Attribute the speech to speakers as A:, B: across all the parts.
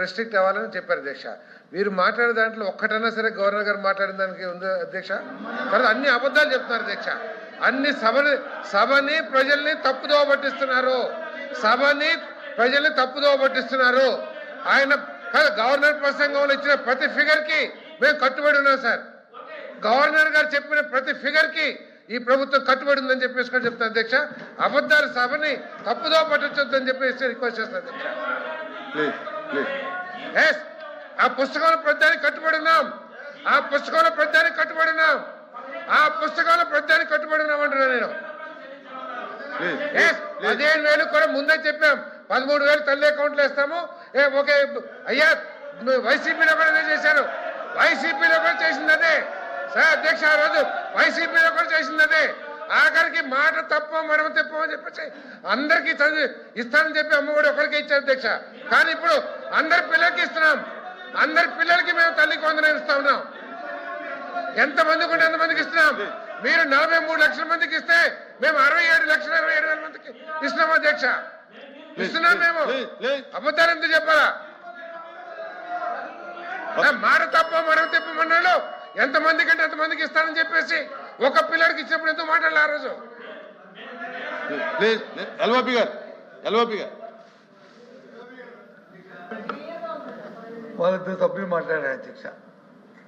A: Restrict అవ్వాలని చెప్పారు అధ్యక్ష. మీరు మాట్లాడే దాంట్లో ఒక్కటన్నా సరే గవర్నర్ గారు మాట్లాడిన దానికి ఉంది అధ్యక్ష? తర్వాత అన్ని అబద్ధాలు చెప్తున్నారు అధ్యక్ష. అన్ని సభని సభని ప్రజల్ని తప్పుదోవ పట్టిస్తున్నారు. సభని ప్రజల్ని తప్పుదోవ పట్టిస్తున్నారు. ఆయన గవర్నర్ ప్రసంగంలో ఇచ్చిన ప్రతి ఫిగర్కి మేము కట్టుబడి ఉన్నాం సార్. గవర్నర్ గారు చెప్పిన ప్రతి ఫిగర్కి ఈ ప్రభుత్వం కట్టుబడి ఉందని చెప్పేసి కూడా చెప్తాను అధ్యక్ష. అబద్ధాలు సభని తప్పుదో పట్టొద్దని చెప్పేసి రిక్వెస్ట్ చేస్తాను అధ్యక్ష.
B: ప్లీజ్
A: ఆ పుస్తకాల ప్రతిదానికి కట్టుబడి ఉన్నాం. ఆ పుస్తకంలో ప్రతిదానికి కట్టుబడినాం ఆ పుస్తకంలో ప్రతిదానికి కట్టుబడి అంటున్నా నేను. పదిహేను వేలు కూడా ముందే చెప్పాం. పదమూడు వేలు తల్లి అకౌంట్లు వేస్తాము. ఏ ఓకే. అయ్యా వైసీపీలో కూడా చేశారు. వైసీపీలో కూడా చేసింది అదే. సార్ అధ్యక్ష ఆ రోజు వైసీపీలో కూడా చేసింది అదే. ఆఖరికి మాట తప్ప మనం తెప్పమని చెప్పేసి అందరికీ చదివి ఇస్తానని చెప్పి అమ్మ కూడా ఒకరికి ఇచ్చారు అధ్యక్ష కానీ ఇప్పుడు అందరి పిల్లలకి ఇస్తున్నాం. అందరి పిల్లలకి మేము తల్లికి వందనం ఇస్తా ఉన్నాం. ఎంత మందికి ఉంటే ఎంతమందికి ఇస్తున్నాం. మీరు నలభై మూడు లక్షల మందికి ఇస్తే మేము అరవై ఏడు లక్షల ఇరవై ఏడు వేల మందికి ఇస్తున్నాం అధ్యక్ష ఇస్తున్నాం మేము. అబద్ధాలు ఎందుకు చెప్పాలా? మాట తప్ప మనం తిప్పమన్నాడు ఎంత మందికి అంటే ఎంత మందికి ఇస్తానని చెప్పేసి ఒక పిల్లడికి ఇచ్చినప్పుడు ఎందుకు మాట్లాడాలి ఆ రోజు?
B: ప్లీజ్ ఎల్ఓపి గారు ఎల్ఓపి గారు.
C: వాళ్ళిద్దరు సభ్యులు మాట్లాడారు అధ్యక్ష.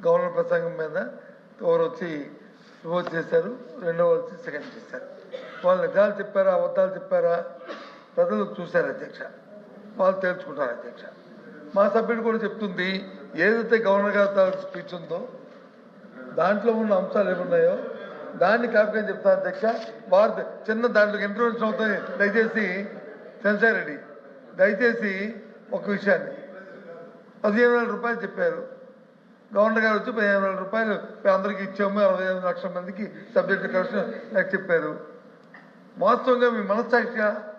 C: గవర్నర్ ప్రసంగం మీద ఒకరు వచ్చి ఓట్ చేశారు రెండో వచ్చి సెకండ్ చేశారు. వాళ్ళు నిజాలు చెప్పారా అబద్ధాలు చెప్పారా? ప్రజలు చూశారు అధ్యక్ష. వాళ్ళు తేల్చుకుంటారు అధ్యక్ష. మా సభ్యుడు కూడా చెప్తుంది ఏదైతే గవర్నర్ గారి తాలూకు స్పీచ్ ఉందో దాంట్లో ఉన్న అంశాలు ఏమున్నాయో దాన్ని కాపీ చెప్తాను అధ్యక్ష. వారు చిన్న దాంట్లో ఇంటర్వ్యూషన్ అవుతాయి. దయచేసి సెన్సార్ రెడ్డి దయచేసి ఒక విషయాన్ని. పదిహేను వేల రూపాయలు చెప్పారు. గవర్నర్ గారు వచ్చి పదిహేను వేల రూపాయలు అందరికీ ఇచ్చాము. అరవై ఐదు లక్షల మందికి సబ్జెక్టు కరెక్షన్ నాకు చెప్పారు. వాస్తవంగా మీ మనస్సాక్షిగా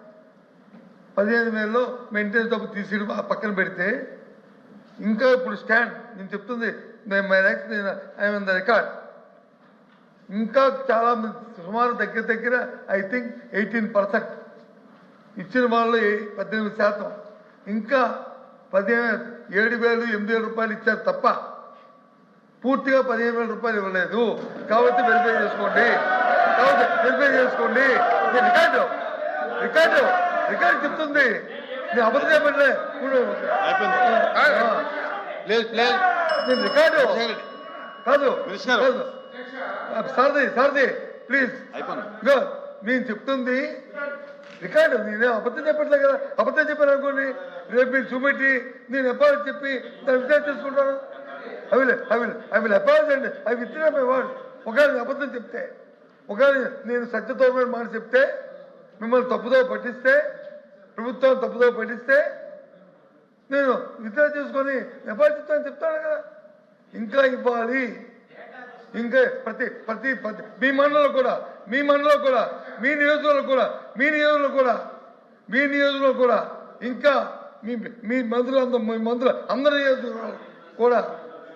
C: పదిహేను వేలలో మెయింటెనెన్స్ డబ్బు తీసి ఆ పక్కన పెడితే ఇంకా ఇప్పుడు స్టాండ్ నేను చెప్తుంది నేను మై నెక్స్ట్ నేను ఐఎమ్ ద రికార్డ్ ఇంకా చాలా సుమారు దగ్గర దగ్గర ఐ థింక్ ఎయిటీన్ పర్సెంట్ ఇచ్చిన వాళ్ళు పద్దెనిమిది శాతం. ఇంకా పదిహేను ఏడు వేలు ఎనిమిది వేల రూపాయలు ఇచ్చారు తప్ప పూర్తిగా పదిహేను వేల రూపాయలు ఇవ్వలేదు. కాబట్టి వెరిఫై చేసుకోండి. కాబట్టి వెరిఫై చేసుకోండి. రికార్డు. రికార్డు. రికార్డు చెప్తుంది. నేను అబద్ధం చెప్పట్లే రికార్డు. కాదు. కాదు. సారది సారది ప్లీజ్
B: అయిపోయింది
C: నేను చెప్తుంది. రికార్డు నేనే అబద్ధం చెప్పట్లే కదా. అబద్ధం చెప్పాను అనుకోండి రేపు మీరు చూపెట్టి నేను ఎప్పుడు చెప్పి దాన్ని విచారణ చేసుకుంటాను. I will I will I will apology అండి. ఐ విత్డ్రా మై వర్డ్ ఒకవేళ అబద్ధం చెప్తే ఒకవేళ నేను సత్యతోమైన మాట చెప్తే మిమ్మల్ని తప్పుదో పట్టిస్తే ప్రభుత్వం తప్పుదో పట్టిస్తే నేను విత్డ్రా చేసుకొని చెప్తాను చెప్తాను కదా. ఇంకా ఇవ్వాలి. ఇంకా ప్రతి ప్రతి ప్రతి మీ మండలంలో కూడా మీ మండలంలో కూడా మీ నియోజకవర్గంలో కూడా మీ నియోజకవర్గంలో కూడా మీ నియోజకవర్గంలో కూడా ఇంకా మీ మీ మంత్రులు అందరూ మీ మంత్రులు అందరి నియోజకవర్గాలు కూడా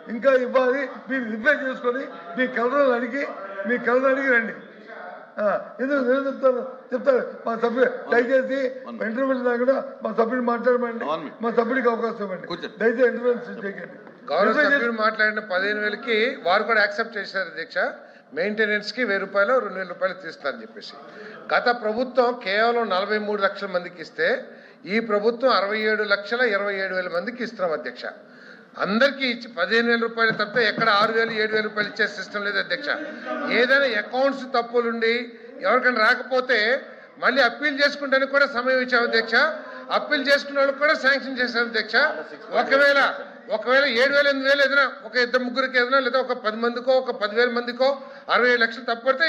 C: ఇంకా ఇవ్వాలి. మీరు రిప్లై చేసుకొని మీ కలర్ అడిగి మీ కలర్ అడిగి రండి. ఎందుకు నేను చెప్తాను చెప్తాను మా సభ్యులు దయచేసి ఇంటర్వ్యూ కూడా మా సభ్యుడు మాట్లాడమండి. మా సభ్యుడికి అవకాశం ఇవ్వండి. దయచేసి ఇంటర్వ్యూ చేయకండి
A: గౌరవ సభ్యులు మాట్లాడిన పదిహేను వేలకి వారు కూడా యాక్సెప్ట్ చేశారు అధ్యక్ష మెయింటెనెన్స్కి వెయ్యి రూపాయలు రెండు వేల రూపాయలు తీస్తారని చెప్పేసి. గత ప్రభుత్వం కేవలం నలభై మూడు లక్షల మందికి ఇస్తే ఈ ప్రభుత్వం అరవై ఏడు లక్షల ఇరవై ఏడు వేల మందికి ఇస్తున్నాం అధ్యక్ష. అందరికీ ఇచ్చి పదిహేను వేల రూపాయలు తప్ప ఎక్కడ ఆరు వేలు ఏడు వేల రూపాయలు ఇచ్చే సిస్టమ్ లేదు అధ్యక్ష. ఏదైనా అకౌంట్స్ తప్పులుండి ఎవరికైనా రాకపోతే మళ్ళీ అప్పీల్ చేసుకుంటానికి కూడా సమయం ఇచ్చాం అధ్యక్ష. అప్పీల్ చేసుకున్న వాళ్ళకి కూడా శాంక్షన్ చేశాం అధ్యక్ష. ఒకవేళ ఒకవేళ ఏడు వేల ఎనిమిది వేలు ఏదైనా ఒక ఇద్దరు ముగ్గురికి ఏదైనా లేదా ఒక పది మందికో ఒక పదివేల మందికో అరవై ఏడు లక్షలు తప్పడితే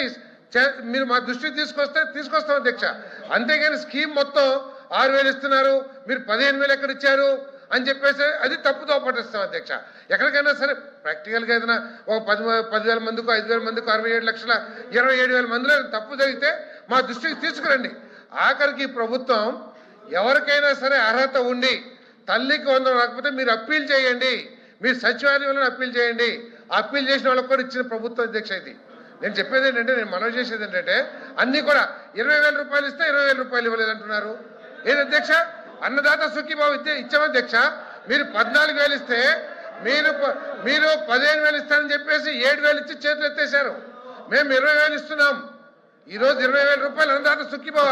A: చే- మీరు మా దృష్టికి తీసుకొస్తే తీసుకొస్తాం అధ్యక్ష. అంతేగాని స్కీమ్ మొత్తం ఆరు వేలు ఇస్తున్నారు మీరు పదిహేను వేలు ఎక్కడ ఇచ్చారు అని చెప్పేసి అది తప్పుతో పట్టిస్తాం అధ్యక్ష. ఎక్కడికైనా సరే ప్రాక్టికల్గా ఏదైనా ఒక పది పదివేల మందికో ఐదు వేల మందికో అరవై ఏడు లక్షల ఇరవై ఏడు వేల మందిలో తప్పు జరిగితే మా దృష్టికి తీసుకురండి. ఆఖరికి ప్రభుత్వం ఎవరికైనా సరే అర్హత ఉండి తల్లికి వందలు రాకపోతే మీరు అప్పీల్ చేయండి. మీరు సచివాలయంలో అప్పీల్ చేయండి. అప్పీల్ చేసిన వాళ్ళకి కూడా ఇచ్చిన ప్రభుత్వ అధ్యక్ష ఇది. నేను చెప్పేది ఏంటంటే నేను మనవి చేసేది ఏంటంటే అన్ని కూడా ఇరవై వేల రూపాయలు ఇస్తే ఇరవై వేల రూపాయలు ఇవ్వలేదు అంటున్నారు ఏది అధ్యక్ష? అన్నదాత సుఖీబాబు ఇచ్చే ఇచ్చామధ్యక్ష మీరు పద్నాలుగు వేలు ఇస్తే మీరు మీరు పదిహేను వేలు ఇస్తారని చెప్పేసి ఏడు వేలు ఇచ్చి చేతులు ఎత్తేసారు మేము ఇరవై వేలు ఇస్తున్నాం. ఈ రోజు ఇరవై వేల రూపాయలు అన్నదాత సుఖీభవ.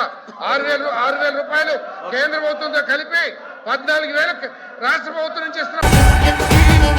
A: ఆరు వేలు ఆరు వేల రూపాయలు కేంద్ర ప్రభుత్వంతో కలిపి పద్నాలుగు వేలు రాష్ట్ర ప్రభుత్వం నుంచి ఇస్తున్నారు